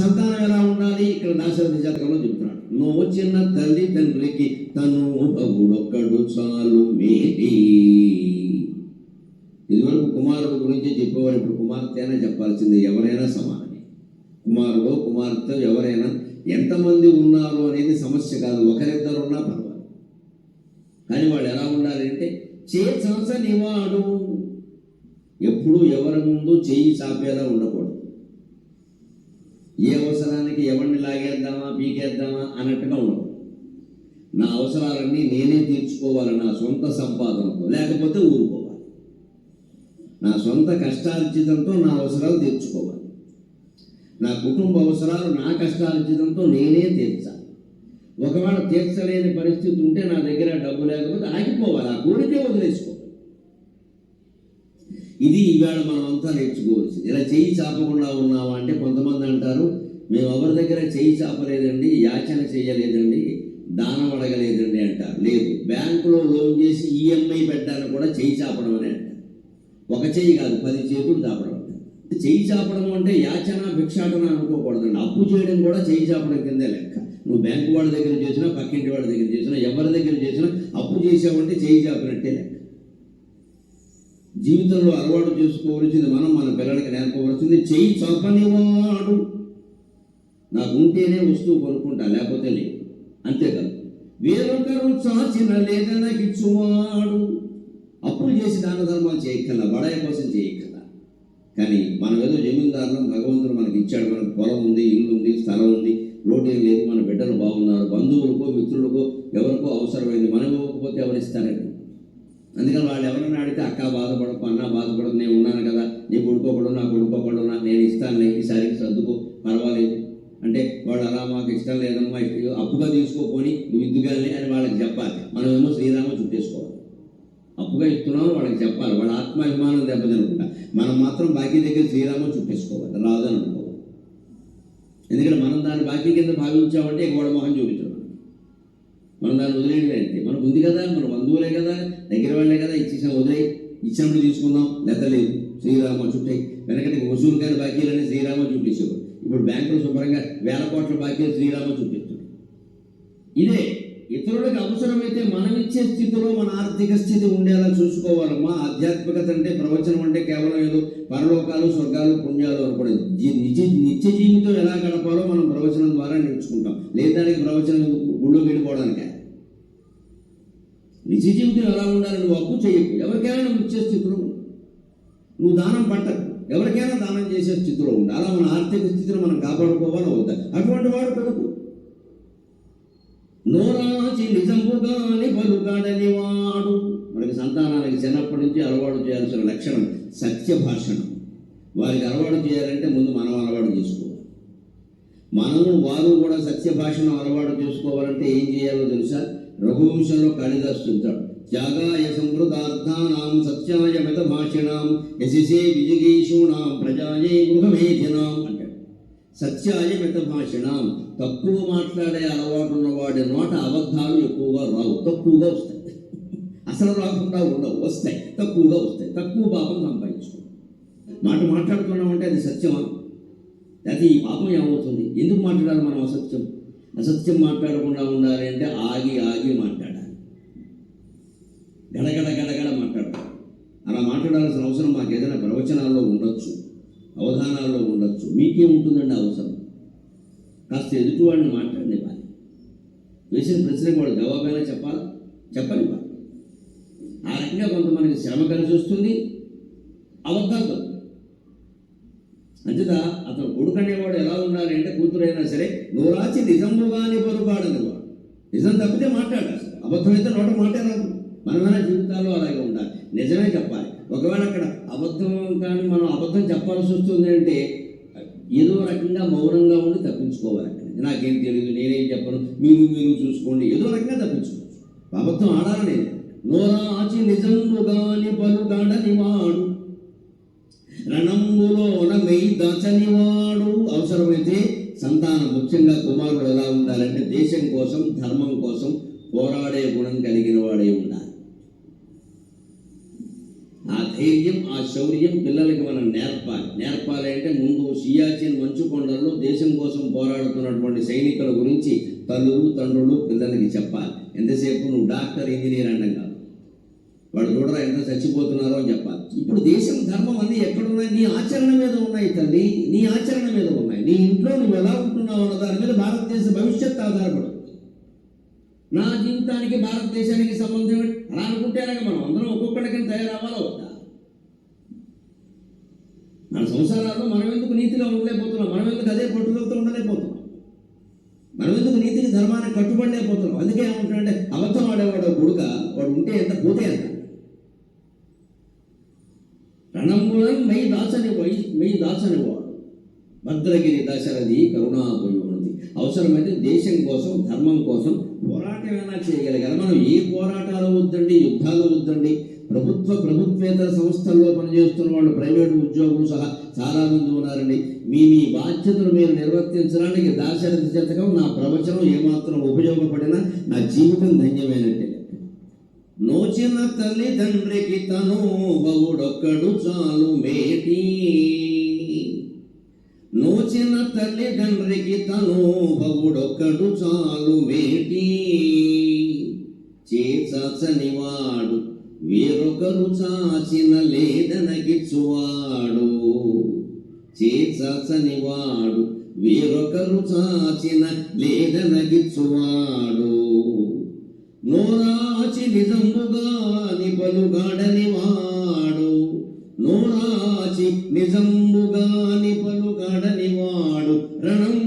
సంతానం ఎలా ఉండాలి? ఇక్కడ దాశరథ జాతకంలో చెప్తున్నాడు. నువ్వు చిన్న తల్లి తండ్రికి తను భగుడొక్కడు చాలు మేటి ఇదివరకు కుమారుడు గురించి చెప్పేవాడు ఇప్పుడు కుమార్తె అయినా చెప్పాల్సింది ఎవరైనా సమానమే. కుమారుడు కుమార్తె ఎవరైనా ఎంతమంది ఉన్నారు అనేది సమస్య కాదు ఒకరిద్దరు ఉన్నా పర్వాలేదు. కానీ వాళ్ళు ఎలా ఉండాలి అంటే చే నివాడు ఎప్పుడు ఎవరి ముందు చేయి చాపేలా ఉండకూడదు. ఏ అవసరానికి ఎవరిని లాగేద్దామా పీకేద్దామా అన్నట్టుగా ఉండదు. నా అవసరాలన్నీ నేనే తీర్చుకోవాలి నా సొంత సంపాదనతో లేకపోతే ఊరుకోవాలి. నా సొంత కష్టార్జితంతో నా అవసరాలు తీర్చుకోవాలి. నా కుటుంబ అవసరాలు నా కష్టార్జితంతో నేనే తీర్చాలి. ఒకవేళ తీర్చలేని పరిస్థితి ఉంటే నా దగ్గర డబ్బు లేకపోతే ఆగిపోవాలి ఆ కోరికే వదిలేసుకోవాలి. ఇది ఈవేళ మనం అంతా నేర్చుకోవాల్సింది. ఇలా చేయి చాపకుండా ఉన్నావా అంటే కొంతమంది అంటారు మేము ఎవరి దగ్గర చేయి చాపలేదండి యాచన చేయలేదండి దానం అడగలేదండి అంటారు. లేదు బ్యాంకులో లోన్ చేసి ఈఎంఐ పెట్టడానికి కూడా చేయి చాపడం అని అంటారు. ఒక చేయి కాదు పది చేతులు చాపడం చేయి చాపడం అంటే యాచన భిక్షాటన అనుకోకూడదండి. అప్పు చేయడం కూడా చేయి చాపడం కిందే లెక్క. నువ్వు బ్యాంకు వాళ్ళ దగ్గర చేసినా పక్కింటి వాళ్ళ దగ్గర చేసినా ఎవరి దగ్గర చేసినా అప్పు చేసావంటే చేయి చాపినట్టే లెక్క. జీవితంలో అలవాటు చేసుకోవలసింది మనం మన పిల్లలకి నేర్పవలసింది చెయ్యి చంపనివాడు నాకు ఉంటేనే వస్తువు కొనుక్కుంటా లేకపోతే లేదు. అంతేకాదు వేరొకరు చాచిన లేదనకిచ్చువాడు. అప్పులు చేసి దాన ధర్మాలు చేయక్కల్లా బడాయి కోసం చేయక్కల్లా కానీ మనం ఏదో జమీందారులం భగవంతుడు మనకి ఇచ్చాడు మనకు పొలం ఉంది ఇల్లు ఉంది స్థలం ఉంది లోటేం లేదు మన బిడ్డలు బాగున్నారు బంధువులకో మిత్రులకో ఎవరికో అవసరమైంది మనం ఇవ్వకపోతే ఎవరిస్తారండి? అందుకని వాళ్ళు ఎవరన్నా అడిగితే అక్క బాధపడకు అన్న బాధపడదు నేను ఉన్నాను కదా నీ కొడుకోపడు నా కొడుకోపడు నేను ఇస్తాను ఈసారి సర్దుకో పర్వాలేదు. అంటే వాడు అలా మాకు ఇష్టం లేదమ్మా అప్పుగా తీసుకోపోని నువ్వు ఇద్దుగానే అని వాళ్ళకి చెప్పాలి. మనమేమో శ్రీరామ చుట్టేసుకోవాలి. అప్పుగా ఇస్తున్నామని వాళ్ళకి చెప్పాలి. వాళ్ళ ఆత్మాభిమానం దెబ్బతినకుండా. మనం మాత్రం బాకీ దగ్గర శ్రీరామ చుట్టేసుకోవాలి. రాదని అనుకోవాలి ఎందుకంటే మనం దాన్ని బాకీ కింద భావించామంటే ఇక వాడు మొహం చూపించడం మనం దాన్ని వదిలేయడానికి మనకు ఉంది కదా మన బంధువులే కదా దగ్గర వాళ్ళే కదా ఇచ్చేసిన వదిలేయి. ఇచ్చినప్పుడు తీసుకుందాం లేదా లేదు. శ్రీరామ చుట్టే. వెనకటి వసూలు గారి బాకీలని శ్రీరామ చుట్టేసేవారు ఇప్పుడు బ్యాంకులు శుభ్రంగా వేల కోట్ల బాకీలు శ్రీరామ చుట్టిస్తుంది ఇదే. ఇతరులకు అవసరమైతే మనం ఇచ్చే స్థితిలో మన ఆర్థిక స్థితి ఉండేలా చూసుకోవాలమ్మా. ఆధ్యాత్మికత అంటే ప్రవచనం అంటే కేవలం ఏదో పరలోకాలు స్వర్గాలు పుణ్యాలు అనుకోలేదు. నిజ నిత్య జీవితం ఎలా గడపాలో మనం ప్రవచనం ద్వారా నేర్చుకుంటాం. లేదానికి ప్రవచనం గుళ్ళు గుళ్ళో వెళ్ళిపోవడానికే. నిజ జీవితం ఎలా ఉండాలి? నువ్వు అప్పు చేయకు. ఎవరికైనా నువ్వు ఇచ్చే స్థితిలో నువ్వు దానం పట్టకు. ఎవరికైనా దానం చేసే స్థితిలో ఉండాలి అలా మన ఆర్థిక స్థితిని మనం కాపాడుకోవాలి అవుతాయి అటువంటి వాడు పెడుకు నోరాచి నిజముగాని పలుకాడని వాడు. మనకి సంతానానికి చిన్నప్పటి నుంచి అలవాటు చేయాల్సిన లక్షణం సత్య భాషణం వారికి అలవాటు చేయాలంటే ముందు మనం అలవాటు చేసుకోవాలి. మనము వారు కూడా సత్య భాషను అలవాటు చేసుకోవాలంటే ఏం చేయాలో తెలుసా? రఘువంశంలో కాళిదాసు చెప్తాడు త్యాగాయ సంవృతార్థానాం సత్యాయ మిత భాషిణాం యశసే విజగీషూణాం ప్రజాయే గృహమేధినాం అంటాడు. సత్యాయ మిత భాషిణాం తక్కువ మాట్లాడే అలవాటు ఉన్నవాడి నోట అబద్ధాలు ఎక్కువగా రావు. తక్కువగా వస్తాయి. అసలు రాకుండా ఉండవు. వస్తాయి. తక్కువగా వస్తాయి. తక్కువ పాపం సంపాదించుకో. మాట మాట్లాడుతున్నామంటే అది సత్యమా? లేకపోతే ఈ పాపం ఏమవుతుంది? ఎందుకు మాట్లాడాలి మనం అసత్యం? అసత్యం మాట్లాడకుండా ఉండాలి అంటే ఆగి ఆగి మాట్లాడాలి. గడగడ గడగడ మాట్లాడాలి అలా మాట్లాడాల్సిన అవసరం మాకు ఏదైనా ప్రవచనాల్లో ఉండొచ్చు. అవధానాల్లో ఉండొచ్చు. మీకే ఉంటుందండి అవసరం? కాస్త ఎదుటివాడిని మాట్లాడనివ్వాలి. వేసిన ప్రశ్నకు వాడు జవాబైనా చెప్పాలి? చెప్పనివ్వాలి. ఆ రకంగా కొంతమందికి శ్రమ కలిసి వస్తుంది. అబద్ధాలు అంచేత అతను కొడుకునేవాడు ఎలా ఉండాలి అంటే కూతురైనా సరే నువ్వు రాసి నిజముగానే పొరపాడనేవాడు నిజం తప్పితే మాట్లాడాలి అబద్ధమైతే నోట మాట్లాడాలి రాదు మనమైన జీవితాల్లో అలాగే ఉండాలి. నిజమే చెప్పాలి. ఒకవేళ అక్కడ అబద్ధం కానీ మనం అబద్ధం చెప్పాల్సి వస్తుంది అంటే ఏదో రకంగా మౌనంగా ఉండి తప్పించుకోవాలి అక్కడ. నాకేం తెలియదు నేనేం చెప్పను మీరు మీరు చూసుకోండి. ఏదో రకంగా తప్పించుకోవచ్చు. అబద్ధం ఆడాలనే. నోరాచి నిజముగాని పలుకాడని వాడు. రణంబులోన మెయి దాచనివాడు అవసరమైతే సంతానం ముఖ్యంగా కుమారుడు ఎలా ఉండాలంటే దేశం కోసం ధర్మం కోసం పోరాడే గుణం కలిగిన వాడే ఉండాలి ఆ ధైర్యం ఆ శౌర్యం పిల్లలకి మనం నేర్పాలి. నేర్పాలి అంటే ముందు సియాచిన్ మంచు కొండల్లో దేశం కోసం పోరాడుతున్నటువంటి సైనికుల గురించి తల్లులు తండ్రులు పిల్లలకి చెప్పాలి. ఎంతసేపు నువ్వు డాక్టర్ ఇంజనీర్ అంటాం కాదు. వాడు చూడరా ఎంత చచ్చిపోతున్నారో అని చెప్పాలి. ఇప్పుడు దేశం ధర్మం అన్నీ ఎక్కడున్నాయి? నీ ఆచరణ మీద ఉన్నాయి తల్లి. నీ ఆచరణ మీద ఉన్నాయి. నీ ఇంట్లో నువ్వు ఎలా ఉంటున్నావు అన్న దాని మీద భారతదేశ భవిష్యత్తు ఆధారపడు నా జీవితానికి భారతదేశానికి సంబంధం అలా అనుకుంటేనే మనం అందరం ఒక్కొక్కడికి తయారవ్వాలి మన సంసారాల్లో మనం ఎందుకు నీతిలో ఉండలేకపోతున్నాం? మనం ఎందుకు అదే పట్టుదలతో ఉండలేకపోతున్నాం? మనం ఎందుకు నీతికి ధర్మానికి కట్టుబడలేకపోతున్నాం? అందుకే ఏమంటాడంటే అబద్ధం ఆడేవాడు కొడుక వాడు ఉంటే ఎంత పోతే ఎంత? రణంగుణం మై దాసని మై దాసని వాడు భద్రగిరి దశరథి కరుణాపయోనిధి అవసరమైతే దేశం కోసం ధర్మం కోసం పోరాటమైనా చేయగలిగారు. మనం ఏ పోరాటాలు వద్దండి యుద్ధాలు వద్దండి ప్రభుత్వ ప్రభుత్వేతర సంస్థల్లో పనిచేస్తున్న వాళ్ళు ప్రైవేట్ ఉద్యోగులు సహా చాలా మంది ఉన్నారండి. మీ మీ బాధ్యతలు మీరు నిర్వర్తించడానికి దాశరథి శతకం నా ప్రవచనం ఏమాత్రం ఉపయోగపడినా నా జీవితం ధన్యమైనట్టే. నోచిన తల్లిదండ్రికి తను బహుడొక్కడు చాలు మేటి. నోచిన తల్లిదండ్రికి తను బహుడొక్కడు చాలు మేటి. చేచని వాడు ఒకరు చాచిన లేదనగిచ్చువాడు? చేచని వాడు వేరొకరు చాచిన లేదనగిచ్చువాడు. నోరాచి నిజంబుగాని పలుగాడని వాడు నోరాచి నిజంబుగాని పలుగాడని వాడు రణం